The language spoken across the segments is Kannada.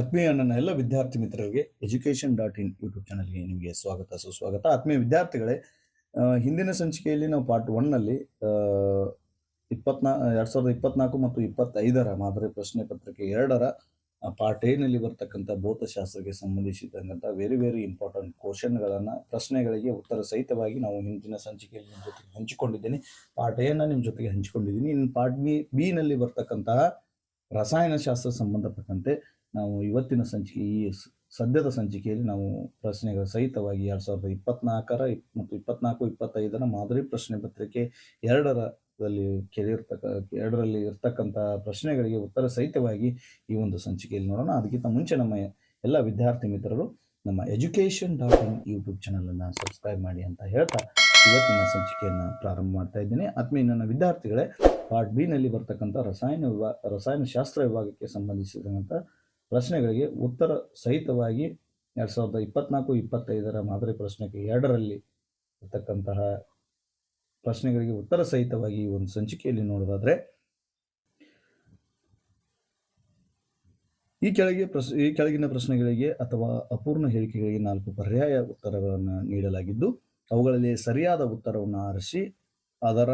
ಆತ್ಮೀಯ ನನ್ನ ಎಲ್ಲ ವಿದ್ಯಾರ್ಥಿ ಮಿತ್ರರಿಗೆ ಎಜುಕೇಷನ್ ಡಾಟ್ ಇನ್ ಯೂಟ್ಯೂಬ್ ಚಾನಲ್ಗೆ ನಿಮಗೆ ಸ್ವಾಗತ, ಸುಸ್ವಾಗತ. ಆತ್ಮೀಯ ವಿದ್ಯಾರ್ಥಿಗಳೇ ಹಿಂದಿನ ಸಂಚಿಕೆಯಲ್ಲಿ ನಾವು ಪಾರ್ಟ್ ಒನ್ನಲ್ಲಿ ಇಪ್ಪತ್ನಾ, ಎರಡು ಸಾವಿರದ ಇಪ್ಪತ್ನಾಲ್ಕು ಮತ್ತು ಇಪ್ಪತ್ತೈದರ ಮಾದರಿ ಪ್ರಶ್ನೆ ಪತ್ರಿಕೆ ಎರಡರ ಪಾರ್ಟ್ ಎನಲ್ಲಿ ಬರ್ತಕ್ಕಂಥ ಭೌತಶಾಸ್ತ್ರಕ್ಕೆ ಸಂಬಂಧಿಸಿದಂಥ ವೆರಿ ವೆರಿ ಇಂಪಾರ್ಟೆಂಟ್ ಕ್ವಶನ್ಗಳನ್ನು ಪ್ರಶ್ನೆಗಳಿಗೆ ಉತ್ತರ ಸಹಿತವಾಗಿ ನಾವು ಹಿಂದಿನ ಸಂಚಿಕೆಯಲ್ಲಿ ನಿಮ್ಮ ಜೊತೆಗೆ ಹಂಚಿಕೊಂಡಿದ್ದೀನಿ. ಪಾರ್ಟ್ ನಿಮ್ಮ ಜೊತೆಗೆ ಹಂಚಿಕೊಂಡಿದ್ದೀನಿ. ಇನ್ನು ಪಾರ್ಟ್ ಬಿ ಬಿನಲ್ಲಿ ಬರ್ತಕ್ಕಂತಹ ರಸಾಯನಶಾಸ್ತ್ರ ಸಂಬಂಧಪಟ್ಟಂತೆ ನಾವು ಇವತ್ತಿನ ಸಂಚಿಕೆ, ಈ ಸದ್ಯದ ಸಂಚಿಕೆಯಲ್ಲಿ ನಾವು ಪ್ರಶ್ನೆಗಳ ಸಹಿತವಾಗಿ ಎರಡು ಸಾವಿರದ ಇಪ್ಪತ್ನಾಲ್ಕರ ಇಪ್- ಮತ್ತು ಇಪ್ಪತ್ನಾಲ್ಕು, ಇಪ್ಪತ್ತೈದರ ಮಾದರಿ ಪ್ರಶ್ನೆ ಪತ್ರಿಕೆ ಎರಡರಲ್ಲಿ ಕೇಳಿರ್ತಕ್ಕ, ಎರಡರಲ್ಲಿ ಇರ್ತಕ್ಕಂಥ ಪ್ರಶ್ನೆಗಳಿಗೆ ಉತ್ತರ ಸಹಿತವಾಗಿ ಈ ಒಂದು ಸಂಚಿಕೆಯಲ್ಲಿ ನೋಡೋಣ. ಅದಕ್ಕಿಂತ ಮುಂಚೆ ನಮ್ಮ ಎಲ್ಲ ವಿದ್ಯಾರ್ಥಿ ಮಿತ್ರರು, ನಮ್ಮ ಎಜುಕೇಷನ್ ಡಾಟ್ ಇನ್ ಯೂಟ್ಯೂಬ್ ಚಾನಲನ್ನು ಸಬ್ಸ್ಕ್ರೈಬ್ ಮಾಡಿ ಅಂತ ಹೇಳ್ತಾ ಇವತ್ತಿನ ಸಂಚಿಕೆಯನ್ನು ಪ್ರಾರಂಭ ಮಾಡ್ತಾ ಇದ್ದೀನಿ. ಆತ್ಮೀಯ ನನ್ನ ವಿದ್ಯಾರ್ಥಿಗಳೇ, ಪಾರ್ಟ್ ಬಿನಲ್ಲಿ ಬರ್ತಕ್ಕಂಥ ರಸಾಯನ ವಿಭಾ, ರಸಾಯನಶಾಸ್ತ್ರ ವಿಭಾಗಕ್ಕೆ ಸಂಬಂಧಿಸಿದಂಥ ಪ್ರಶ್ನೆಗಳಿಗೆ ಉತ್ತರ ಸಹಿತವಾಗಿ ಎರಡು ಸಾವಿರದ ಇಪ್ಪತ್ನಾಲ್ಕು, ಇಪ್ಪತ್ತೈದರ ಮಾದರಿ ಪ್ರಶ್ನೆಗೆ ಎರಡರಲ್ಲಿ ಇರ್ತಕ್ಕಂತಹ ಪ್ರಶ್ನೆಗಳಿಗೆ ಉತ್ತರ ಸಹಿತವಾಗಿ ಈ ಒಂದು ಸಂಚಿಕೆಯಲ್ಲಿ ನೋಡೋದಾದ್ರೆ, ಈ ಕೆಳಗೆ ಪ್ರಶ್ ಈ ಕೆಳಗಿನ ಪ್ರಶ್ನೆಗಳಿಗೆ ಅಥವಾ ಅಪೂರ್ಣ ಹೇಳಿಕೆಗಳಿಗೆ ನಾಲ್ಕು ಪರ್ಯಾಯ ಉತ್ತರಗಳನ್ನು ನೀಡಲಾಗಿದ್ದು, ಅವುಗಳಲ್ಲಿ ಸರಿಯಾದ ಉತ್ತರವನ್ನು ಆರಿಸಿ, ಅದರ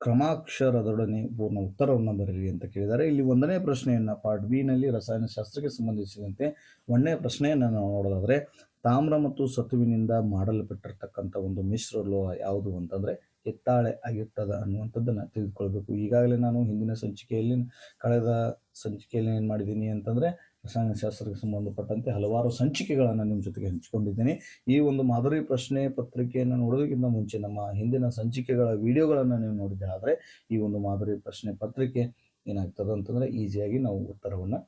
ಕ್ರಮಾಕ್ಷರದೊಡನೆ ಪೂರ್ಣ ಉತ್ತರವನ್ನು ಬರೆಯಿರಿ ಅಂತ ಕೇಳಿದ್ದಾರೆ. ಇಲ್ಲಿ ಒಂದನೇ ಪ್ರಶ್ನೆಯನ್ನು ಪಾರ್ಟ್ ಬಿ ನಲ್ಲಿ ರಸಾಯನಶಾಸ್ತ್ರಕ್ಕೆ ಸಂಬಂಧಿಸಿದಂತೆ ಒಂದನೇ ಪ್ರಶ್ನೆಯನ್ನು ನಾವು ನೋಡೋದಾದ್ರೆ, ತಾಮ್ರ ಮತ್ತು ಸತುವಿನಿಂದ ಮಾಡಲ್ಪಟ್ಟಿರ್ತಕ್ಕಂಥ ಒಂದು ಮಿಶ್ರ ಲೋಹ ಯಾವುದು ಅಂತಂದರೆ ಹಿತ್ತಾಳೆ ಆಗಿರ್ತದೆ ಅನ್ನುವಂಥದ್ದನ್ನು ತಿಳಿದುಕೊಳ್ಬೇಕು. ಈಗಾಗಲೇ ನಾನು ಹಿಂದಿನ ಸಂಚಿಕೆಯಲ್ಲಿ, ಕಳೆದ ಸಂಚಿಕೆಯಲ್ಲಿ ಏನು ಮಾಡಿದ್ದೀನಿ ಅಂತಂದ್ರೆ ರಸಾಯನಶಾಸ್ತ್ರಕ್ಕೆ ಸಂಬಂಧಪಟ್ಟಂತೆ ಹಲವಾರು ಸಂಚಿಕೆಗಳನ್ನು ನಿಮ್ಮ ಜೊತೆಗೆ ಹಂಚಿಕೊಂಡಿದ್ದೀನಿ. ಈ ಒಂದು ಮಾದರಿ ಪ್ರಶ್ನೆ ಪತ್ರಿಕೆಯನ್ನು ನೋಡೋದಕ್ಕಿಂತ ಮುಂಚೆ ನಮ್ಮ ಹಿಂದಿನ ಸಂಚಿಕೆಗಳ ವಿಡಿಯೋಗಳನ್ನು ನೀವು ನೋಡಿದೆ ಈ ಒಂದು ಮಾದರಿ ಪ್ರಶ್ನೆ ಪತ್ರಿಕೆ ಏನಾಗ್ತದೆ ಅಂತಂದರೆ ಈಸಿಯಾಗಿ ನಾವು ಉತ್ತರವನ್ನು,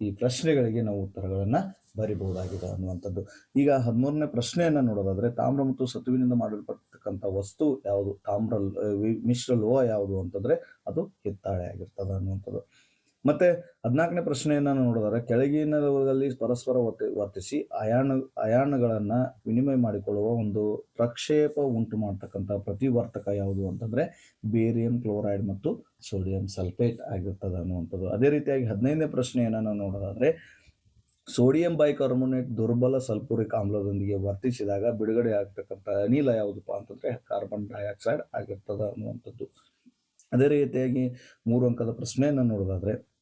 ಈ ಪ್ರಶ್ನೆಗಳಿಗೆ ನಾವು ಉತ್ತರಗಳನ್ನು ಬರಿಬಹುದಾಗಿದೆ ಅನ್ನುವಂಥದ್ದು. ಈಗ ಹದಿಮೂರನೇ ಪ್ರಶ್ನೆಯನ್ನು ನೋಡೋದಾದರೆ ತಾಮ್ರ ಮತ್ತು ಸತುವಿನಿಂದ ಮಾಡಲ್ಪಟ್ಟತಕ್ಕಂಥ ವಸ್ತು ಯಾವುದು? ತಾಮ್ರ ಮಿಶ್ರ ಲೋಹ ಯಾವುದು ಅಂತಂದರೆ ಅದು ಹಿತ್ತಾಳೆ ಆಗಿರ್ತದೆ ಅನ್ನುವಂಥದ್ದು. ಮತ್ತೆ ಹದಿನಾಲ್ಕನೇ ಪ್ರಶ್ನೆಯನ್ನ ನೋಡಿದರೆ ಕೆಳಗಿನದಲ್ಲಿ ಪರಸ್ಪರ ವರ್ತಿ- ವರ್ತಿಸಿ ಅಯಾಣ ಅಯಾಣಗಳನ್ನು ವಿನಿಮಯ ಮಾಡಿಕೊಳ್ಳುವ ಒಂದು ಪ್ರಕ್ಷೇಪ ಉಂಟು ಮಾಡ್ತಕ್ಕಂಥ ಪ್ರತಿವರ್ತಕ ಯಾವುದು ಅಂತಂದ್ರೆ ಬೇರಿಯಂ ಕ್ಲೋರೈಡ್ ಮತ್ತು ಸೋಡಿಯಂ ಸಲ್ಫೇಟ್ ಆಗಿರ್ತದೆ ಅನ್ನುವಂಥದ್ದು. ಅದೇ ರೀತಿಯಾಗಿ ಹದಿನೈದನೇ ಪ್ರಶ್ನೆಯನ್ನ ನಾವು ನೋಡೋದಾದ್ರೆ, ಸೋಡಿಯಂ ಬೈಕಾರ್ಬೋನೇಟ್ ದುರ್ಬಲ ಸಲ್ಫೂರಿಕ್ ಆಮ್ಲದೊಂದಿಗೆ ವರ್ತಿಸಿದಾಗ ಬಿಡುಗಡೆ ಆಗ್ತಕ್ಕಂಥ ಅನಿಲ ಯಾವುದಪ್ಪ ಅಂತಂದ್ರೆ ಕಾರ್ಬನ್ ಡೈಆಕ್ಸೈಡ್ ಆಗಿರ್ತದೆ ಅನ್ನುವಂಥದ್ದು. ಅದೇ ರೀತಿಯಾಗಿ ಮೂರು ಅಂಕದ ಪ್ರಶ್ನೆಯನ್ನು ನೋಡೋದಾದ್ರೆ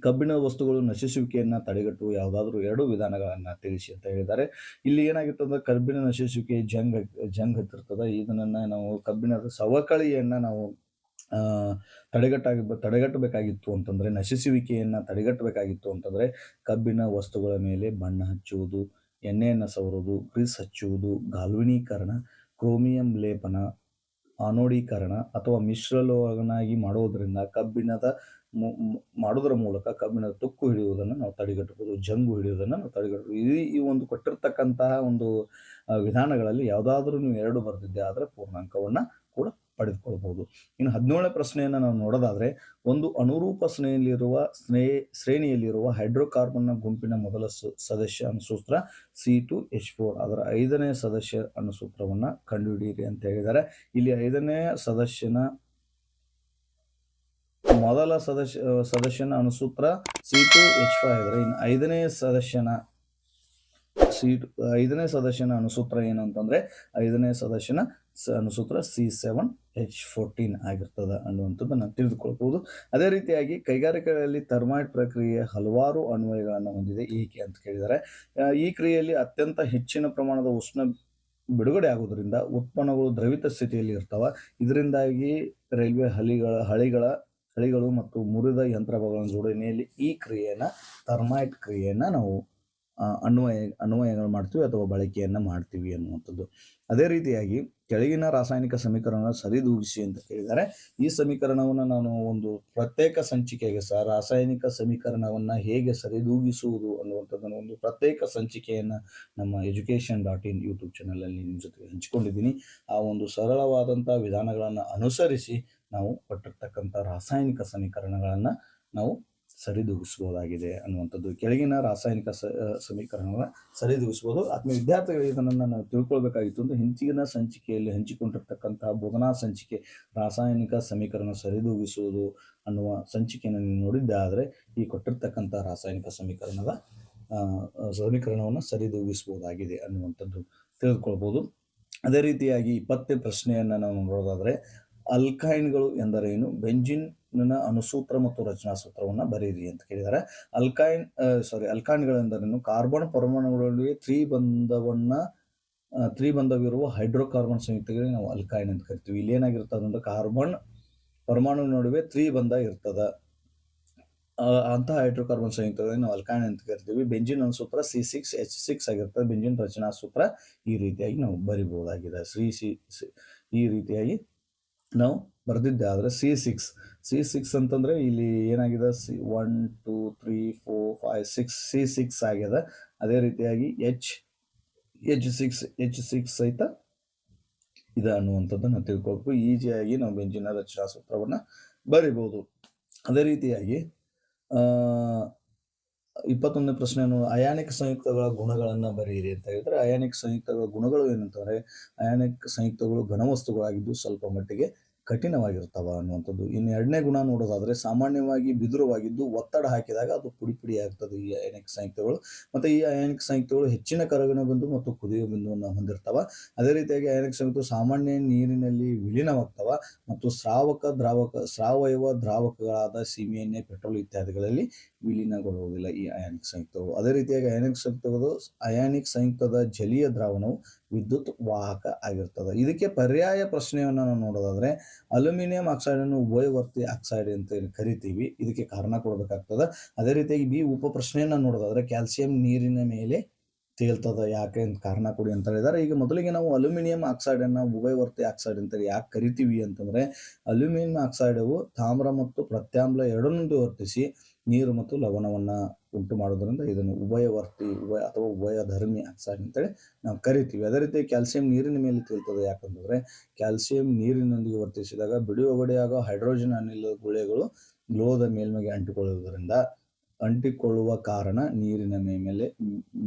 ಕಬ್ಬಿಣ ವಸ್ತುಗಳು ನಶಿಸುವಿಕೆಯನ್ನು ತಡೆಗಟ್ಟುವ ಯಾವುದಾದ್ರೂ ಎರಡು ವಿಧಾನಗಳನ್ನು ತಿಳಿಸಿ ಅಂತ ಹೇಳಿದ್ದಾರೆ. ಇಲ್ಲಿ ಏನಾಗಿತ್ತು ಅಂದ್ರೆ ಕಬ್ಬಿಣ ನಶಿಸುವಿಕೆ ಜಂಗ್ ಜಂಗ್ ಹತ್ತಿರ್ತದೆ. ಇದನ್ನ ನಾವು ಕಬ್ಬಿಣದ ಸವಕಳಿಯನ್ನು ನಾವು ತಡೆಗಟ್ಟಾಗಿ, ತಡೆಗಟ್ಟಬೇಕಾಗಿತ್ತು ಅಂತಂದ್ರೆ, ನಶಿಸುವಿಕೆಯನ್ನು ತಡೆಗಟ್ಟಬೇಕಾಗಿತ್ತು ಅಂತಂದ್ರೆ ಕಬ್ಬಿಣ ವಸ್ತುಗಳ ಮೇಲೆ ಬಣ್ಣ ಹಚ್ಚುವುದು, ಎಣ್ಣೆಯನ್ನು ಸವರುವುದು, ಗ್ರೀಸ್ ಹಚ್ಚುವುದು, ಗಾಲ್ವಿನೀಕರಣ, ಕ್ರೋಮಿಯಂ ಲೇಪನ, ಆನೋಡೀಕರಣ ಅಥವಾ ಮಿಶ್ರಲೋಹನಾಗಿ ಮಾಡೋದರಿಂದ ಕಬ್ಬಿಣದ ಮಾಡೋದ್ರ ಮೂಲಕ ಕಬ್ಬಿನ ತುಕ್ಕು ಹಿಡಿಯುವುದನ್ನು ನಾವು ತಡೆಗಟ್ಟಬಹುದು, ಜಂಗು ಹಿಡಿಯುವುದನ್ನು ನಾವು ತಡೆಗಟ್ಟಬಹುದು. ಈ ಈ ಒಂದು ಕೊಟ್ಟಿರ್ತಕ್ಕಂತಹ ಒಂದು ವಿಧಾನಗಳಲ್ಲಿ ಯಾವುದಾದ್ರೂ ನೀವು ಎರಡು ಬರೆದಿದ್ದೆ ಆದರೆ ಪೂರ್ಣಾಂಕವನ್ನು ಕೂಡ ಪಡೆದುಕೊಳ್ಬಹುದು. ಇನ್ನು ಹದಿನೇಳನೇ ಪ್ರಶ್ನೆಯನ್ನು ನಾವು ನೋಡೋದಾದರೆ, ಒಂದು ಅನುರೂಪ ಸ್ನೇಹಿಯಲ್ಲಿರುವ ಸ್ನೇ ಶ್ರೇಣಿಯಲ್ಲಿರುವ ಹೈಡ್ರೋಕಾರ್ಬನ್ನ ಗುಂಪಿನ ಮೊದಲ ಸದಸ್ಯ ಅನುಸೂತ್ರ ಸಿ ಟು ಎಚ್ ಫೋರ್. ಅದರ ಐದನೇ ಸದಸ್ಯ ಅನುಸೂತ್ರವನ್ನು ಕಂಡುಹಿಡಿಯಿರಿ ಅಂತ ಹೇಳಿದ್ದಾರೆ. ಇಲ್ಲಿ ಐದನೇ ಸದಸ್ಯನ ಮೊದಲ ಸದಸ್ಯ ಸದಸ್ಯನ ಅನುಸೂತ್ರ ಸಿ ಟು ಎಚ್ ಫೈ ಇದ್ರೆ ಇನ್ನು ಐದನೇ ಸದಸ್ಯನ ಸಿ ಐದನೇ ಸದಸ್ಯನ ಅನುಸೂತ್ರ ಏನು ಅಂತಂದರೆ ಐದನೇ ಸದಸ್ಯನ ಅನುಸೂತ್ರ ಸಿ ಸೆವೆನ್ ಎಚ್ ಫೋರ್ಟೀನ್ ಆಗಿರ್ತದೆ ಅನ್ನುವಂಥದ್ದನ್ನು ತಿಳಿದುಕೊಳ್ಬೋದು ಅದೇ ರೀತಿಯಾಗಿ ಕೈಗಾರಿಕೆಗಳಲ್ಲಿ ಥರ್ಮೈಟ್ ಪ್ರಕ್ರಿಯೆ ಹಲವಾರು ಅನ್ವಯಗಳನ್ನು ಹೊಂದಿದೆ. ಏಕೆ ಅಂತ ಕೇಳಿದರೆ ಈ ಕ್ರಿಯೆಯಲ್ಲಿ ಅತ್ಯಂತ ಹೆಚ್ಚಿನ ಪ್ರಮಾಣದ ಉಷ್ಣ ಬಿಡುಗಡೆ ಆಗೋದ್ರಿಂದ ಉತ್ಪನ್ನಗಳು ದ್ರವಿತ ಸ್ಥಿತಿಯಲ್ಲಿ ಇರ್ತವೆ. ಇದರಿಂದಾಗಿ ರೈಲ್ವೆ ಹಳಿಗಳ ಹಳಿಗಳ ಹಳಿಗಳು ಮತ್ತು ಮುರಿದ ಯಂತ್ರಗಳ ಜೋಡಣೆಯಲ್ಲಿ ಈ ಕ್ರಿಯೆಯನ್ನು ಥರ್ಮೈಟ್ ಕ್ರಿಯೆಯನ್ನು ನಾವು ಅನ್ವಯ, ಅನ್ವಯಗಳು ಮಾಡ್ತೀವಿ ಅಥವಾ ಬಳಕೆಯನ್ನು ಮಾಡ್ತೀವಿ ಅನ್ನುವಂಥದ್ದು. ಅದೇ ರೀತಿಯಾಗಿ ಕೆಳಗಿನ ರಾಸಾಯನಿಕ ಸಮೀಕರಣ ಸರಿದೂಗಿಸಿ ಅಂತ ಕೇಳಿದ್ದಾರೆ ಈ ಸಮೀಕರಣವನ್ನು ನಾನು ಒಂದು ಪ್ರತ್ಯೇಕ ಸಂಚಿಕೆಗೆ ಸಹ, ರಾಸಾಯನಿಕ ಸಮೀಕರಣವನ್ನು ಹೇಗೆ ಸರಿದೂಗಿಸುವುದು ಅನ್ನುವಂಥದ್ದನ್ನು ಒಂದು ಪ್ರತ್ಯೇಕ ಸಂಚಿಕೆಯನ್ನು ನಮ್ಮ ಎಜುಕೇಷನ್ ಡಾಟ್ ಇನ್ ಯೂಟ್ಯೂಬ್ ಚಾನಲಲ್ಲಿ ನಿಮ್ಮ ಜೊತೆಗೆ ಹಂಚಿಕೊಂಡಿದ್ದೀನಿ. ಆ ಒಂದು ಸರಳವಾದಂಥ ವಿಧಾನಗಳನ್ನು ಅನುಸರಿಸಿ ನಾವು ಕೊಟ್ಟಿರ್ತಕ್ಕಂಥ ರಾಸಾಯನಿಕ ಸಮೀಕರಣಗಳನ್ನು ನಾವು ಸರಿದೂಗಿಸ್ಬೋದಾಗಿದೆ ಅನ್ನುವಂಥದ್ದು. ಕೆಳಗಿನ ರಾಸಾಯನಿಕ ಸ ಸಮೀಕರಣಗಳ ಸರಿದೂಗಿಸ್ಬೋದು. ಆತ್ಮೀಯ ವಿದ್ಯಾರ್ಥಿಗಳು ಇದನ್ನು ನಾವು ತಿಳ್ಕೊಳ್ಬೇಕಾಗಿತ್ತು ಅಂದರೆ ಹಿಂದಿನ ಸಂಚಿಕೆಯಲ್ಲಿ ಹಂಚಿಕೊಂಡಿರ್ತಕ್ಕಂತಹ ಬೋಧನಾ ಸಂಚಿಕೆ, ರಾಸಾಯನಿಕ ಸಮೀಕರಣ ಸರಿದೂಗಿಸುವುದು ಅನ್ನುವ ಸಂಚಿಕೆಯನ್ನು ನೀವು ನೋಡಿದ್ದೆ ಆದರೆ ಈ ಕೊಟ್ಟಿರ್ತಕ್ಕಂಥ ರಾಸಾಯನಿಕ ಸಮೀಕರಣದ ಸಮೀಕರಣವನ್ನು ಸರಿದೂಗಿಸ್ಬೋದಾಗಿದೆ ಅನ್ನುವಂಥದ್ದು ತಿಳಿದುಕೊಳ್ಬೋದು. ಅದೇ ರೀತಿಯಾಗಿ ಇಪ್ಪತ್ತೇ ಪ್ರಶ್ನೆಯನ್ನು ನಾವು ನೋಡೋದಾದರೆ ಅಲ್ಕೈನ್ಗಳು ಎಂದರೇನು? ಬೆಂಜಿನ್ನ ಅನುಸೂತ್ರ ಮತ್ತು ರಚನಾ ಸೂತ್ರವನ್ನು ಬರೀರಿ ಅಂತ ಕೇಳಿದ್ದಾರೆ ಅಲ್ಕೈನ್ ಸಾರಿ ಅಲ್ಕೈನ್ಗಳೆಂದರೇನು ಕಾರ್ಬನ್ ಪರಮಾಣುಗಳಲ್ಲಿ ತ್ರಿಬಂಧವನ್ನ ಬಂಧವನ್ನು ತ್ರಿಬಂಧವಿರುವ ಹೈಡ್ರೋಕಾರ್ಬನ್ ಸಂಯುಕ್ತಗಳಿಗೆ ನಾವು ಅಲ್ಕೈನ್ ಅಂತ ಕರಿತೀವಿ. ಇಲ್ಲಿ ಏನಾಗಿರ್ತದೆ ಅಂದ್ರೆ ಕಾರ್ಬನ್ ಪರಮಾಣು ನಡುವೆ ತ್ರಿಬಂಧ ಇರ್ತದೆ. ಅಂತಹ ಹೈಡ್ರೋಕಾರ್ಬನ್ ಸಂಯುಕ್ತಗಳನ್ನು ನಾವು ಅಲ್ಕೈನ್ ಅಂತ ಕರಿತೀವಿ. ಬೆಂಜಿನ್ ಅನುಸೂತ್ರ ಸಿ ಸಿಕ್ಸ್, ಎಚ್ ಸಿಕ್ಸ್ ಆಗಿರ್ತದೆ ಬೆಂಜಿನ್ ರಚನಾ ಸೂತ್ರ ಈ ರೀತಿಯಾಗಿ ನಾವು ಬರಿಬಹುದಾಗಿದೆ. ಸಿ, ಸಿ- ಈ ರೀತಿಯಾಗಿ ನಾವು ಬರೆದಿದ್ದೆ, ಆದರೆ ಸಿ ಸಿಕ್ಸ್ ಸಿ ಸಿಕ್ಸ್ ಅಂತಂದರೆ ಇಲ್ಲಿ ಏನಾಗಿದೆ, C one two three four five six C six ಆಗಿದೆ. ಅದೇ ರೀತಿಯಾಗಿ H H six H six ಸಹಿತ ಇದೆ ಅನ್ನುವಂಥದ್ದನ್ನು ತಿಳ್ಕೊಬೇಕು ಈಜಿಯಾಗಿ ನಾವು ಬೆಂಜಿನ ರಚನಾ ಸೂತ್ರವನ್ನು ಬರಿಬೋದು ಅದೇ ರೀತಿಯಾಗಿ ಇಪ್ಪತ್ತೊಂದನೇ ಪ್ರಶ್ನೆಯನ್ನು ಅಯಾನಿಕ್ ಸಂಯುಕ್ತಗಳ ಗುಣಗಳನ್ನು ಬರೆಯಿರಿ ಅಂತ ಹೇಳಿದ್ರೆ, ಅಯಾನಿಕ್ ಸಂಯುಕ್ತಗಳ ಗುಣಗಳು ಏನಂತಂದ್ರೆ, ಅಯಾನಿಕ್ ಸಂಯುಕ್ತಗಳು ಘನವಸ್ತುಗಳಾಗಿದ್ದು ಸ್ವಲ್ಪ ಮಟ್ಟಿಗೆ ಕಠಿಣವಾಗಿರ್ತಾವ ಅನ್ನುವಂಥದ್ದು. ಇನ್ನು ಎರಡನೇ ಗುಣ ನೋಡೋದಾದರೆ ಸಾಮಾನ್ಯವಾಗಿ ಬಿದುರವಾಗಿದ್ದು ಒತ್ತಡ ಹಾಕಿದಾಗ ಅದು ಪುಡಿ ಪುಡಿ ಆಗ್ತದೆ ಈ ಅಯಾನಿಕ್ ಸಂಯುಕ್ತಗಳು. ಮತ್ತು ಈ ಅಯಾನಿಕ್ ಸಂಯುಕ್ತಗಳು ಹೆಚ್ಚಿನ ಕರಗಿನ ಬಿಂದು ಮತ್ತು ಕುದಿಯುವ ಬಿಂದುವನ್ನು ಹೊಂದಿರ್ತಾವ. ಅದೇ ರೀತಿಯಾಗಿ ಅಯಾನಿಕ್ ಸಂಯುಕ್ತ ಸಾಮಾನ್ಯ ನೀರಿನಲ್ಲಿ ವಿಲೀನವಾಗ್ತವ ಮತ್ತು ಸ್ರಾವಕ, ದ್ರಾವಕ ಸಾವಯವ ದ್ರಾವಕಗಳಾದ ಸೀಮೆ ಎಣ್ಣೆ ಪೆಟ್ರೋಲ್ ಇತ್ಯಾದಿಗಳಲ್ಲಿ ವಿಲೀನಗೊಳ್ಳುವುದಿಲ್ಲ ಈ ಅಯಾನಿಕ್ ಸಂಯುಕ್ತಗಳು. ಅದೇ ರೀತಿಯಾಗಿ ಅಯಾನಿಕ್ ಸಂಯುಕ್ತಗಳು, ಅಯಾನಿಕ್ ಸಂಯುಕ್ತದ ಜಲೀಯ ದ್ರಾವಣವು ವಿದ್ಯುತ್ ವಾಹಕ ಆಗಿರ್ತದೆ. ಇದಕ್ಕೆ ಪರ್ಯಾಯ ಪ್ರಶ್ನೆಯನ್ನು ನಾವು ನೋಡೋದಾದ್ರೆ ಅಲ್ಯೂಮಿನಿಯಂ ಆಕ್ಸೈಡ್ ಅನ್ನು ಉಭಯವರ್ತಿ ಆಕ್ಸೈಡ್ ಅಂತ ಕರಿತೀವಿ. ಇದಕ್ಕೆ ಕಾರಣ ಕೊಡಬೇಕಾಗ್ತದೆ. ಅದೇ ರೀತಿಯಾಗಿ ಬಿ ಉಪ ಪ್ರಶ್ನೆಯನ್ನು ನೋಡೋದಾದ್ರೆ, ಕ್ಯಾಲ್ಸಿಯಂ ನೀರಿನ ಮೇಲೆ ತೇಲ್ತದ ಯಾಕೆ ಅಂತ ಕಾರಣ ಕೊಡಿ ಅಂತ ಹೇಳಿದ್ದಾರೆ. ಈಗ ಮೊದಲಿಗೆ ನಾವು ಅಲ್ಯೂಮಿನಿಯಂ ಆಕ್ಸೈಡ್ ಅನ್ನ ಉಭಯವರ್ತಿ ಆಕ್ಸೈಡ್ ಅಂತ ಯಾಕೆ ಕರಿತೀವಿ ಅಂತಂದ್ರೆ, ಅಲ್ಯೂಮಿನಿಯಂ ಆಕ್ಸೈಡವು ತಾಮ್ರ ಮತ್ತು ಪ್ರತ್ಯಾಮ್ಲ ಎರಡನ್ನೂ ವರ್ತಿಸಿ ನೀರು ಮತ್ತು ಲವಣವನ್ನ ಉಂಟು ಮಾಡೋದ್ರಿಂದ ಇದನ್ನು ಉಭಯವರ್ತಿ ಉಭಯ ಅಥವಾ ಉಭಯಧರ್ಮಿ ಆಕ್ಸೈಡ್ ಅಂತೇಳಿ ನಾವು ಕರಿತೀವಿ. ಅದೇ ರೀತಿ ಕ್ಯಾಲ್ಸಿಯಂ ನೀರಿನ ಮೇಲೆ ತೇಲ್ತದೆ ಯಾಕಂತಂದ್ರೆ ಕ್ಯಾಲ್ಸಿಯಂ ನೀರಿನೊಂದಿಗೆ ವರ್ತಿಸಿದಾಗ ಬಿಡುಗಡೆಯಾಗೋ ಹೈಡ್ರೋಜನ್ ಅನಿಲ ಗುಳೆಗಳು ಲೋಹದ ಮೇಲ್ಮೆಗೆ ಅಂಟಿಕೊಳ್ಳುವುದರಿಂದ ಅಂಟಿಕೊಳ್ಳುವ ಕಾರಣ ನೀರಿನ ಮೇಲೆ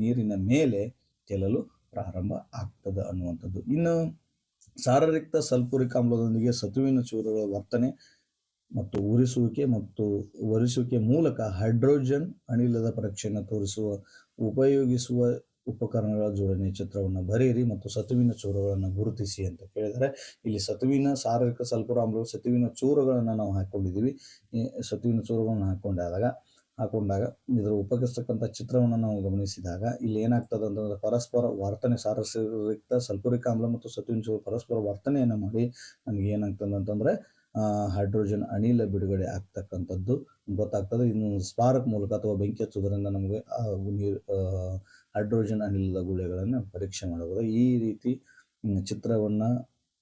ನೀರಿನ ಮೇಲೆ ಚೆಲ್ಲಲು ಪ್ರಾರಂಭ ಆಗ್ತದೆ ಅನ್ನುವಂಥದ್ದು. ಇನ್ನು ಸಾರರಿಕ್ತ ಸಲ್ಫುರಿಕ್ ಆಮ್ಲದೊಂದಿಗೆ ಸತುವಿನ ಚೂರುಗಳ ವರ್ತನೆ ಮತ್ತು ಉರಿಸುವಿಕೆ ಮತ್ತು ಒರಿಸುವಿಕೆ ಮೂಲಕ ಹೈಡ್ರೋಜನ್ ಅನಿಲದ ಪರೀಕ್ಷೆಯನ್ನು ತೋರಿಸುವ, ಉಪಯೋಗಿಸುವ ಉಪಕರಣಗಳ ಜೋಡಣೆ ಚಿತ್ರವನ್ನು ಬರೆಯಿರಿ ಮತ್ತು ಸತುವಿನ ಚೂರುಗಳನ್ನು ಗುರುತಿಸಿ ಅಂತ ಕೇಳಿದರೆ, ಇಲ್ಲಿ ಸತುವಿನ ಸಾರರಿಕ ಆಮ್ಲಗಳು ಸತುವಿನ ಚೂರುಗಳನ್ನು ನಾವು ಹಾಕ್ಕೊಂಡಿದ್ದೀವಿ ಸತುವಿನ ಚೂರುಗಳನ್ನು ಹಾಕೊಂಡಾಗ ಹಾಕೊಂಡಾಗ ಇದರ ಉಪಯೋಗಿಸ್ತಕ್ಕಂಥ ಚಿತ್ರವನ್ನು ನಾವು ಗಮನಿಸಿದಾಗ ಇಲ್ಲಿ ಏನಾಗ್ತದೆ ಅಂತಂದ್ರೆ ಪರಸ್ಪರ ವರ್ತನೆ ಸಾರಸಿಕ್ತ ಸಲ್ಫುರಿಕ್ ಆಮ್ಲ ಮತ್ತು ಸತುವಿನ ಪರಸ್ಪರ ವರ್ತನೆಯನ್ನು ಮಾಡಿ ನಮಗೆ ಏನಾಗ್ತದೆ ಅಂತಂದ್ರೆ ಹೈಡ್ರೋಜನ್ ಅನಿಲ ಬಿಡುಗಡೆ ಆಗ್ತಕ್ಕಂಥದ್ದು ಗೊತ್ತಾಗ್ತದೆ. ಇನ್ನು ಸ್ಪಾರ್ಕ್ ಮೂಲಕ ಅಥವಾ ಬೆಂಕಿ ಹಚ್ಚೋದ್ರಿಂದ ನಮಗೆ ನೀರು ಹೈಡ್ರೋಜನ್ ಅನಿಲದ ಗುಳೆಗಳನ್ನು ಪರೀಕ್ಷೆ ಮಾಡಬಹುದು. ಈ ರೀತಿ ಚಿತ್ರವನ್ನು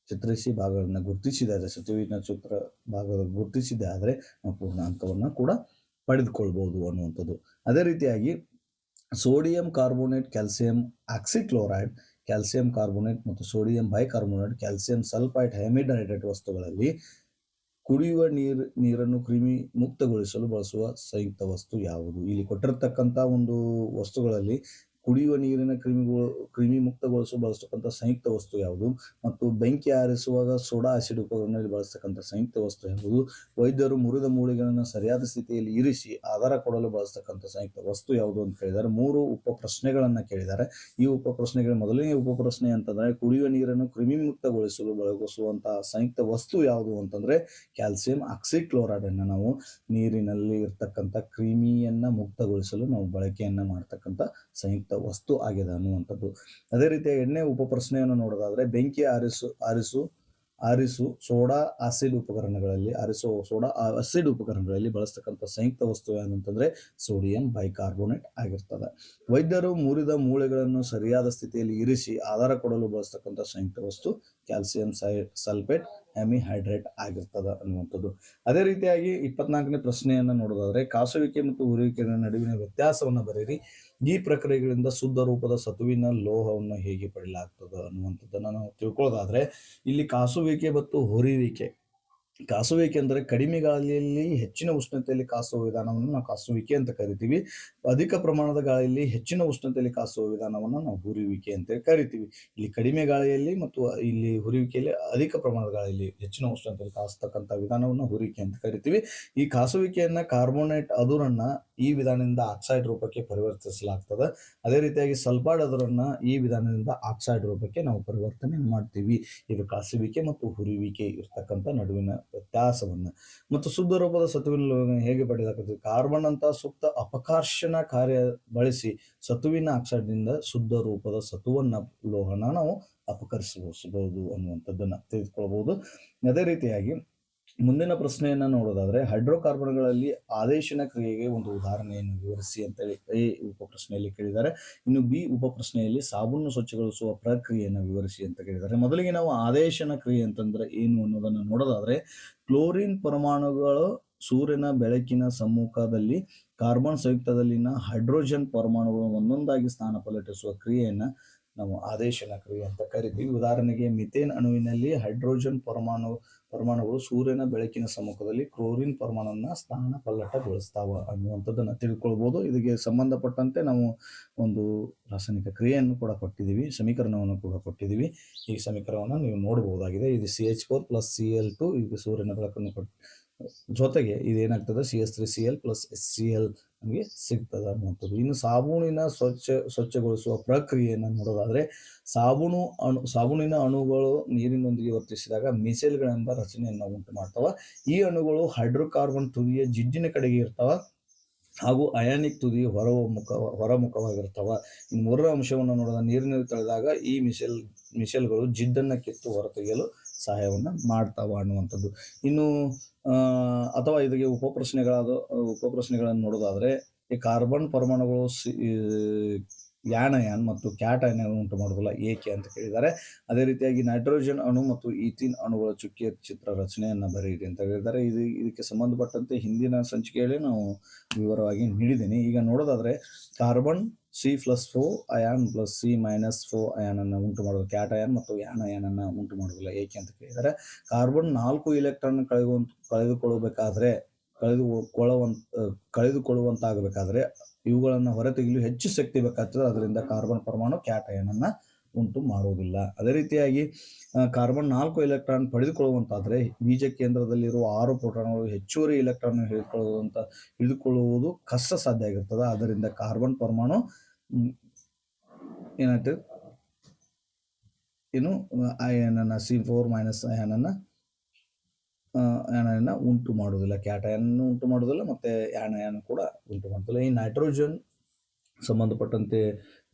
ಚಿತ್ರಿಸಿ ಭಾಗಗಳನ್ನು ಗುರುತಿಸಿದರೆ ಸತುವಿನ ಚಿತ್ರ ಭಾಗದ ಗುರುತಿಸಿದೆ ಆದರೆ ಪೂರ್ಣಾಂಕವನ್ನು ಕೂಡ ಪಡೆದುಕೊಳ್ಬಹುದು ಅನ್ನುವಂಥದ್ದು. ಅದೇ ರೀತಿಯಾಗಿ sodium carbonate, calcium oxychloride, calcium carbonate ಮತ್ತು sodium bicarbonate, calcium sulphite hemihydrate ವಸ್ತುಗಳಲ್ಲಿ ಕುಡಿಯುವ ನೀರು, ನೀರನ್ನು ಕ್ರಿಮಿ ಮುಕ್ತಗೊಳಿಸಲು ಬಳಸುವ ಸಂಯುಕ್ತ ವಸ್ತು ಯಾವುದು? ಇಲ್ಲಿ ಕೊಟ್ಟಿರತಕ್ಕಂಥ ಒಂದು ವಸ್ತುಗಳಲ್ಲಿ ಕುಡಿಯುವ ನೀರಿನ ಕ್ರಿಮಿಗಳು ಕ್ರಿಮಿ ಮುಕ್ತಗೊಳಿಸಲು ಬಳಸ್ತಕ್ಕಂಥ ಸಂಯುಕ್ತ ವಸ್ತು ಯಾವುದು? ಮತ್ತು ಬೆಂಕಿ ಆರಿಸುವಾಗ ಸೋಡಾ ಆಸಿಡ್ ಉಪಕರಣದಲ್ಲಿ ಬಳಸ್ತಕ್ಕಂಥ ಸಂಯುಕ್ತ ವಸ್ತು ಯಾವುದು? ವೈದ್ಯರು ಮುರಿದ ಮೂಳೆಗಳನ್ನು ಸರಿಯಾದ ಸ್ಥಿತಿಯಲ್ಲಿ ಇರಿಸಿ ಆಧಾರ ಕೊಡಲು ಬಳಸ್ತಕ್ಕಂಥ ಸಂಯುಕ್ತ ವಸ್ತು ಯಾವುದು ಅಂತ ಕೇಳಿದ್ದಾರೆ. ಮೂರು ಉಪ ಪ್ರಶ್ನೆಗಳನ್ನು ಕೇಳಿದ್ದಾರೆ. ಈ ಉಪ ಪ್ರಶ್ನೆಗಳ ಮೊದಲನೇ ಉಪ ಪ್ರಶ್ನೆ ಅಂತಂದ್ರೆ ಕುಡಿಯುವ ನೀರನ್ನು ಕ್ರಿಮಿ ಮುಕ್ತಗೊಳಿಸಲು ಬಳಸುವಂತಹ ಸಂಯುಕ್ತ ವಸ್ತು ಯಾವುದು ಅಂತಂದ್ರೆ ಕ್ಯಾಲ್ಸಿಯಂ ಆಕ್ಸಿಕ್ಲೋರೈಡ್ ಅನ್ನು ನಾವು ನೀರಿನಲ್ಲಿ ಇರ್ತಕ್ಕಂಥ ಕ್ರಿಮಿಯನ್ನ ಮುಕ್ತಗೊಳಿಸಲು ನಾವು ಬಳಕೆಯನ್ನ ಮಾಡ್ತಕ್ಕಂಥ ಸಂಯುಕ್ತ ವಸ್ತು ಆಗಿದೆ ಅನ್ನುವಂಥದ್ದು ಅದೇ ರೀತಿಯ ಎಣ್ಣೆ ಉಪ ಪ್ರಶ್ನೆಯನ್ನು ನೋಡೋದಾದ್ರೆ ಬೆಂಕಿ ಆರಿಸು ಆರಿಸು ಆರಿಸು ಸೋಡಾ ಆಸಿಡ್ ಉಪಕರಣಗಳಲ್ಲಿ, ಆರಿಸೋ ಸೋಡಾ ಆಸಿಡ್ ಉಪಕರಣಗಳಲ್ಲಿ ಬಳಸ್ತಕ್ಕಂಥ ಸಂಯುಕ್ತ ವಸ್ತು ಏನಂತಂದ್ರೆ ಸೋಡಿಯಂ ಬೈಕಾರ್ಬೋನೇಟ್ ಆಗಿರ್ತದೆ. ವೈದ್ಯರು ಮುರಿದ ಮೂಳೆಗಳನ್ನು ಸರಿಯಾದ ಸ್ಥಿತಿಯಲ್ಲಿ ಇರಿಸಿ, ಆಧಾರ ಕೊಡಲು ಬಳಸ್ತಕ್ಕಂಥ ಸಂಯುಕ್ತ ವಸ್ತು ಕ್ಯಾಲ್ಸಿಯಂ ಸೈ, ಸಲ್ಫೇಟ್ ಹೈಡ್ರೇಟ್ ಆಗಿರ್ತದ ಅನ್ನುವಂಥದ್ದು. ಅದೇ ರೀತಿಯಾಗಿ ಇಪ್ಪತ್ನಾಲ್ಕನೇ ಪ್ರಶ್ನೆಯನ್ನು ನೋಡೋದಾದ್ರೆ, ಕಾಸುವಿಕೆ ಮತ್ತು ಉರುವಿಕೆಯ ನಡುವಿನ ವ್ಯತ್ಯಾಸವನ್ನು ಬರೀರಿ ಈ ಪ್ರಕ್ರಿಯೆಗಳಿಂದ ಶುದ್ಧ ರೂಪದ ಸತುವಿನ ಲೋಹವನ್ನು ಹೇಗೆ ಪಡೆಯಲಾಗ್ತದೆ ಅನ್ನುವಂಥದ್ದನ್ನು ನಾವು ತಿಳ್ಕೊಳ್ಳೋದಾದ್ರೆ ಇಲ್ಲಿ ಕಾಸುವಿಕೆ ಮತ್ತು ಹುರಿಯುವಿಕೆ ಕಾಸುವಿಕೆ ಅಂದರೆ ಕಡಿಮೆ ಗಾಳಿಯಲ್ಲಿ ಹೆಚ್ಚಿನ ಉಷ್ಣತೆಯಲ್ಲಿ ಕಾಸುವ ವಿಧಾನವನ್ನು ನಾವು ಕಾಸುವಿಕೆ ಅಂತ ಕರಿತೀವಿ. ಅಧಿಕ ಪ್ರಮಾಣದ ಗಾಳಿಯಲ್ಲಿ ಹೆಚ್ಚಿನ ಉಷ್ಣತೆಯಲ್ಲಿ ಕಾಸುವ ವಿಧಾನವನ್ನು ನಾವು ಹುರಿಯುವಿಕೆ ಅಂತ ಕರಿತೀವಿ. ಇಲ್ಲಿ ಕಡಿಮೆ ಗಾಳಿಯಲ್ಲಿ ಮತ್ತು ಇಲ್ಲಿ ಹುರಿಯುವಿಕೆಯಲ್ಲಿ ಅಧಿಕ ಪ್ರಮಾಣದ ಗಾಳಿಯಲ್ಲಿ ಹೆಚ್ಚಿನ ಉಷ್ಣತೆಯಲ್ಲಿ ಕಾಸ್ತಕ್ಕಂಥ ವಿಧಾನವನ್ನು ಹುರಿಕೆ ಅಂತ ಕರಿತೀವಿ. ಈ ಕಾಸುವಿಕೆಯನ್ನು ಕಾರ್ಬೋನೇಟ್ ಅದುರನ್ನು ಈ ವಿಧಾನದಿಂದ ಆಕ್ಸೈಡ್ ರೂಪಕ್ಕೆ ಪರಿವರ್ತಿಸಲಾಗ್ತದೆ. ಅದೇ ರೀತಿಯಾಗಿ ಸಲ್ಫೈಡ್ ಅದುರನ್ನು ಈ ವಿಧಾನದಿಂದ ಆಕ್ಸೈಡ್ ರೂಪಕ್ಕೆ ನಾವು ಪರಿವರ್ತನೆ ಮಾಡ್ತೀವಿ. ಇದು ಕಾಸುವಿಕೆ ಮತ್ತು ಹುರಿಯುವಿಕೆ ಇರ್ತಕ್ಕಂಥ ನಡುವಿನ ವ್ಯತ್ಯಾಸವನ್ನ. ಮತ್ತು ಶುದ್ಧ ರೂಪದ ಸತುವಿನ ಹೇಗೆ ಪಡೆಯಲಾಗುತ್ತದೆ? ಕಾರ್ಬನ್ ಅಂತ ಸೂಕ್ತ ಅಪಕರ್ಷಣ ಕಾರ್ಯ ಬಳಸಿ ಸತುವಿನ ಆಕ್ಸೈಡ್ನಿಂದ ಶುದ್ಧ ರೂಪದ ಸತುವನ್ನ ಲೋಹನ ನಾವು ಅಪಕರಿಸಬಹುದು ಅನ್ನುವಂಥದ್ದನ್ನ ತಿಳಿದುಕೊಳ್ಬಹುದು. ಅದೇ ರೀತಿಯಾಗಿ ಮುಂದಿನ ಪ್ರಶ್ನೆಯನ್ನ ನೋಡೋದಾದ್ರೆ, ಹೈಡ್ರೋಕಾರ್ಬನ್ಗಳಲ್ಲಿ ಆದೇಶನ ಕ್ರಿಯೆಗೆ ಒಂದು ಉದಾಹರಣೆಯನ್ನು ವಿವರಿಸಿ ಅಂತೇಳಿ ಎ ಉಪ ಪ್ರಶ್ನೆಯಲ್ಲಿ ಕೇಳಿದ್ದಾರೆ. ಇನ್ನು ಬಿ ಉಪ ಪ್ರಶ್ನೆಯಲ್ಲಿ ಸಾಬೂನು ಸ್ವಚ್ಛಗೊಳಿಸುವ ಪ್ರಕ್ರಿಯೆಯನ್ನು ವಿವರಿಸಿ ಅಂತ ಕೇಳಿದ್ದಾರೆ. ಮೊದಲಿಗೆ ನಾವು ಆದೇಶನ ಕ್ರಿಯೆ ಅಂತಂದ್ರೆ ಏನು ಅನ್ನೋದನ್ನ ನೋಡೋದಾದ್ರೆ, ಕ್ಲೋರಿನ್ ಪರಮಾಣುಗಳು ಸೂರ್ಯನ ಬೆಳಕಿನ ಸಮ್ಮುಖದಲ್ಲಿ ಕಾರ್ಬನ್ ಸಂಯುಕ್ತದಲ್ಲಿನ ಹೈಡ್ರೋಜನ್ ಪರಮಾಣುಗಳು ಒಂದೊಂದಾಗಿ ಸ್ಥಾನ ಪಲಟಿಸುವ ಕ್ರಿಯೆಯನ್ನ ನಾವು ಆದೇಶನ ಕ್ರಿಯೆ ಅಂತ ಕರಿತೀವಿ. ಉದಾಹರಣೆಗೆ ಮಿಥೇನ್ ಅಣುವಿನಲ್ಲಿ ಹೈಡ್ರೋಜನ್ ಪರಮಾಣು, ಪರಮಾಣುಗಳು ಸೂರ್ಯನ ಬೆಳಕಿನ ಸಮ್ಮುಖದಲ್ಲಿ ಕ್ಲೋರಿನ್ ಪರಮಾಣುವನ್ನ ಸ್ಥಾನ ಪಲ್ಲಟಗೊಳಿಸ್ತಾವ ಅನ್ನುವಂಥದ್ದನ್ನು ತಿಳ್ಕೊಳ್ಬೋದು. ಇದಕ್ಕೆ ಸಂಬಂಧಪಟ್ಟಂತೆ ನಾವು ಒಂದು ರಾಸಾಯನಿಕ ಕ್ರಿಯೆಯನ್ನು ಕೂಡ ಕೊಟ್ಟಿದ್ದೀವಿ, ಸಮೀಕರಣವನ್ನು ಕೂಡ ಕೊಟ್ಟಿದ್ದೀವಿ. ಈ ಸಮೀಕರಣವನ್ನು ನೀವು ನೋಡಬಹುದಾಗಿದೆ ಇದು C H four plus C L two ಇದು ಸೂರ್ಯನ ಬೆಳಕನ್ನು ಕೊಟ್ಟು ಜೊತೆಗೆ ಇದೇನಾಗ್ತದೆ? C S three C L plus S C L ನಮಗೆ ಸಿಗ್ತದೆ ಅನ್ನುವಂಥದ್ದು. ಇನ್ನು ಸಾಬೂನಿನ ಸ್ವಚ್ಛ, ಸ್ವಚ್ಛಗೊಳಿಸುವ ಪ್ರಕ್ರಿಯೆಯನ್ನು ನೋಡೋದಾದರೆ, ಸಾಬೂನು ಅಣು, ಸಾಬೂನಿನ ಅಣುಗಳು ನೀರಿನೊಂದಿಗೆ ವರ್ತಿಸಿದಾಗ ಮಿಸೈಲ್ಗಳೆಂಬ ರಚನೆಯನ್ನು ಉಂಟು ಮಾಡ್ತವೆ. ಈ ಅಣುಗಳು ಹೈಡ್ರೋಕಾರ್ಬನ್ ತುದಿಯ ಜಿಡ್ಡಿನ ಕಡೆಗೆ ಇರ್ತವೆ ಹಾಗೂ ಅಯಾನಿಕ್ ತುದಿ ಹೊರಮುಖ, ಹೊರಮುಖವಾಗಿರ್ತವೆ. ಇನ್ನು ಮೂರರ ಅಂಶವನ್ನು ನೋಡಿದ, ನೀರಿನಲ್ಲಿ ತಳೆದಾಗ ಈ ಮಿಸೈಲ್, ಮಿಸೈಲ್ಗಳು ಜಿಡ್ಡನ್ನು ಕಿತ್ತು ಹೊರತೆಗೆಯಲು ಸಹಾಯವನ್ನು ಮಾಡ್ತಾವೆ ಅನ್ನುವಂಥದ್ದು. ಇನ್ನು ಅಥವಾ ಇದಕ್ಕೆ ಉಪಪ್ರಶ್ನೆಗಳಾದ, ಉಪಪ್ರಶ್ನೆಗಳನ್ನು ನೋಡೋದಾದರೆ, ಈ ಕಾರ್ಬನ್ ಪರಮಾಣುಗಳು ಯಾನಯಾನ್ ಮತ್ತು ಕ್ಯಾಟಯಾನ್ ಉಂಟು ಮಾಡೋದಿಲ್ಲ, ಏಕೆ ಅಂತ ಕೇಳಿದ್ದಾರೆ ಅದೇ ರೀತಿಯಾಗಿ ನೈಟ್ರೋಜನ್ ಅಣು ಮತ್ತು ಈಥಿನ್ ಅಣುಗಳ ಚುಕ್ಕಿಯ ಚಿತ್ರ ರಚನೆಯನ್ನು ಬರೆಯಿರಿ ಅಂತ ಹೇಳಿದ್ದಾರೆ. ಇದು, ಇದಕ್ಕೆ ಸಂಬಂಧಪಟ್ಟಂತೆ ಹಿಂದಿನ ಸಂಚಿಕೆಯಲ್ಲಿ ನಾವು ವಿವರವಾಗಿ ನೀಡಿದ್ದೇನೆ. ಈಗ ನೋಡೋದಾದರೆ, carbon C plus four ion plus C minus four ion ಅನ್ನು ಉಂಟು ಮಾಡೋದು ಕ್ಯಾಟಯಾನ್ ಮತ್ತು ಯಾನ್ ಅಯಾನ್ ಅನ್ನ ಉಂಟು ಮಾಡೋದಿಲ್ಲ ಏಕೆ ಅಂತ ಕೇಳಿದರೆ ಕಾರ್ಬನ್ ನಾಲ್ಕು ಇಲೆಕ್ಟ್ರಾನ್ ಕಳೆದು ಕಳೆದುಕೊಳ್ಳಬೇಕಾದ್ರೆ ಕಳೆದುಕೊಳ್ಳುವಂತ ಕಳೆದುಕೊಳ್ಳುವಂತಾಗಬೇಕಾದ್ರೆ, ಇವುಗಳನ್ನು ಹೊರತೆಗೆಯಲು ಹೆಚ್ಚು ಶಕ್ತಿ ಬೇಕಾಗ್ತದೆ. ಅದರಿಂದ ಕಾರ್ಬನ್ ಪರಮಾಣು ಕ್ಯಾಟ್ ಅನ್ನ ಉಂಟು ಮಾಡುವುದಿಲ್ಲ ಅದೇ ರೀತಿಯಾಗಿ ಕಾರ್ಬನ್ ನಾಲ್ಕು ಎಲೆಕ್ಟ್ರಾನ್ ಪಡೆದುಕೊಳ್ಳುವಂತಾದ್ರೆ ಬೀಜ ಕೇಂದ್ರದಲ್ಲಿರುವ ಆರು ಪ್ರೋಟಾನ್ಗಳು ಹೆಚ್ಚುವರಿ ಎಲೆಕ್ಟ್ರಾನ್ ಹಿಡಿದುಕೊಳ್ಳುವಂತ, ಹಿಡಿದುಕೊಳ್ಳುವುದು ಕಷ್ಟ ಸಾಧ್ಯ ಆಗಿರ್ತದೆ. ಅದರಿಂದ ಕಾರ್ಬನ್ ಪರಮಾಣು ಏನಾಯ್ತು? ಏನು ಆಯನ ಸಿ ಫೋರ್ ಮೈನಸ್ ಅಯನನ್ನು ಆನಯನ ಉಂಟು ಮಾಡುವುದಿಲ್ಲ. ಕ್ಯಾಟಯನ್ ಉಂಟು ಮಾಡುವುದಿಲ್ಲ, ಮತ್ತೆ ಆನಯನ ಕೂಡ ಉಂಟು ಮಾಡೋದಿಲ್ಲ ಈ ನೈಟ್ರೋಜನ್ ಸಂಬಂಧಪಟ್ಟಂತೆ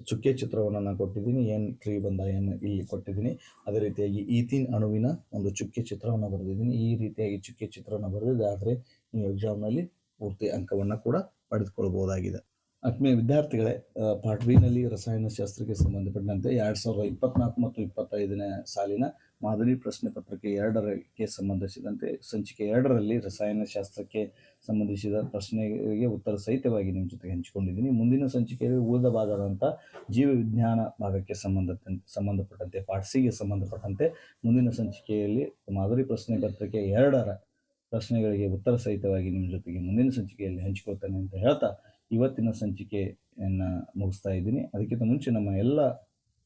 ಚುಕ್ಕೆ ಚಿತ್ರವನ್ನು ನಾನು ಕೊಟ್ಟಿದ್ದೀನಿ, ಏನು ಟ್ರೀ ಬಂದ ಏನು ಇಲ್ಲಿ ಕೊಟ್ಟಿದ್ದೀನಿ. ಅದೇ ರೀತಿಯಾಗಿ ಈಥಿನ್ ಅಣುವಿನ ಒಂದು ಚುಕ್ಕೆ ಚಿತ್ರವನ್ನು ಬರೆದಿದ್ದೀನಿ. ಈ ರೀತಿಯಾಗಿ ಚುಕ್ಕೆ ಚಿತ್ರವನ್ನು ಬರೆದಿದ್ದಾದರೆ ನೀವು ಎಕ್ಸಾಮ್ನಲ್ಲಿ ಪೂರ್ತಿ ಅಂಕವನ್ನು ಕೂಡ ಪಡೆದುಕೊಳ್ಬೋದಾಗಿದೆ ಆತ್ಮೀಯ ವಿದ್ಯಾರ್ಥಿಗಳೇ ಬಿನಲ್ಲಿ ರಸಾಯನಶಾಸ್ತ್ರಕ್ಕೆ ಸಂಬಂಧಪಟ್ಟಂತೆ ಎರಡು ಸಾವಿರದ ಇಪ್ಪತ್ನಾಲ್ಕು ಮತ್ತು ಇಪ್ಪತ್ತೈದನೇ ಸಾಲಿನ ಮಾದರಿ ಪ್ರಶ್ನೆ ಪತ್ರಿಕೆ ಎರಡರಕ್ಕೆ ಸಂಬಂಧಿಸಿದಂತೆ ಸಂಚಿಕೆ ಎರಡರಲ್ಲಿ ರಸಾಯನಶಾಸ್ತ್ರಕ್ಕೆ ಸಂಬಂಧಿಸಿದ ಪ್ರಶ್ನೆಗೆ ಉತ್ತರ ಸಹಿತವಾಗಿ ನಿಮ್ಮ ಜೊತೆಗೆ ಹಂಚಿಕೊಂಡಿದ್ದೀನಿ. ಮುಂದಿನ ಸಂಚಿಕೆಯಲ್ಲಿ ಉಳಿದ ಭಾಗದಂಥ ಜೀವ ವಿಜ್ಞಾನ ಭಾಗಕ್ಕೆ ಸಂಬಂಧ ಸಂಬಂಧಪಟ್ಟಂತೆ ಪಾಠಸಿಗೆ ಸಂಬಂಧಪಟ್ಟಂತೆ ಮುಂದಿನ ಸಂಚಿಕೆಯಲ್ಲಿ ಮಾದರಿ ಪ್ರಶ್ನೆ ಪತ್ರಿಕೆ ಎರಡರ ಪ್ರಶ್ನೆಗಳಿಗೆ ಉತ್ತರ ಸಹಿತವಾಗಿ ನಿಮ್ಮ ಜೊತೆಗೆ ಮುಂದಿನ ಸಂಚಿಕೆಯಲ್ಲಿ ಹಂಚಿಕೊಳ್ತೇನೆ ಅಂತ ಹೇಳ್ತಾ ಇವತ್ತಿನ ಸಂಚಿಕೆಯನ್ನು ಮುಗಿಸ್ತಾ ಇದ್ದೀನಿ. ಅದಕ್ಕಿಂತ ಮುಂಚೆ ನಮ್ಮ ಎಲ್ಲ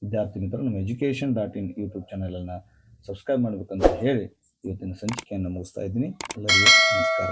ವಿದ್ಯಾರ್ಥಿ ಮಿತ್ರರು ನಮ್ಮ ಎಜುಕೇಷನ್ ಡಾಟ್ ಇನ್ ಯೂಟ್ಯೂಬ್ ಚಾನಲನ್ನು ಸಬ್ಸ್ಕ್ರೈಬ್ ಮಾಡಬೇಕಂತ ಹೇಳಿ ಇವತ್ತಿನ ಸಂಚಿಕೆಯನ್ನು ಮುಗಿಸ್ತಾ ಇದ್ದೀನಿ. ಎಲ್ಲರಿಗೂ ನಮಸ್ಕಾರ.